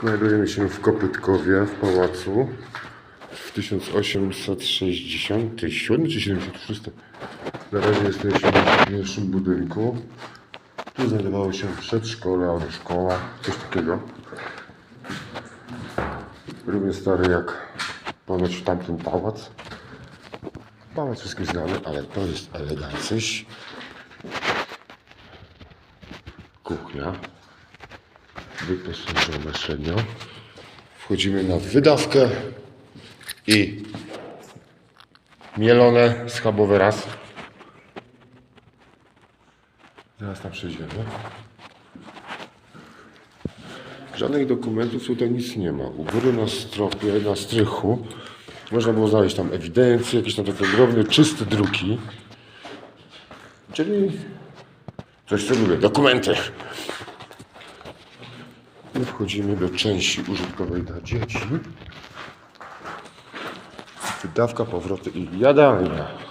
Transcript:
Znajdujemy się w Kopytkowie, w pałacu w 1867 czy 76. Na razie jesteśmy w pierwszym budynku. Tu znajdowało się przedszkole albo szkoła, coś takiego. Równie stary jak ponoć tamten pałac. Pałac wszystkim znany, ale to jest elegancyś. Kuchnia. Wyposażona średnio. Wchodzimy na wydawkę i mielone schabowe raz. Zaraz tam przejdziemy. Żadnych dokumentów tutaj nic nie ma. U góry na stropie, na strychu można było znaleźć tam ewidencję, jakieś tam takie drobne, czyste druki. Czyli coś co lubię, dokumenty. My wchodzimy do części użytkowej dla dzieci. Wydawka, powroty i jadalnia.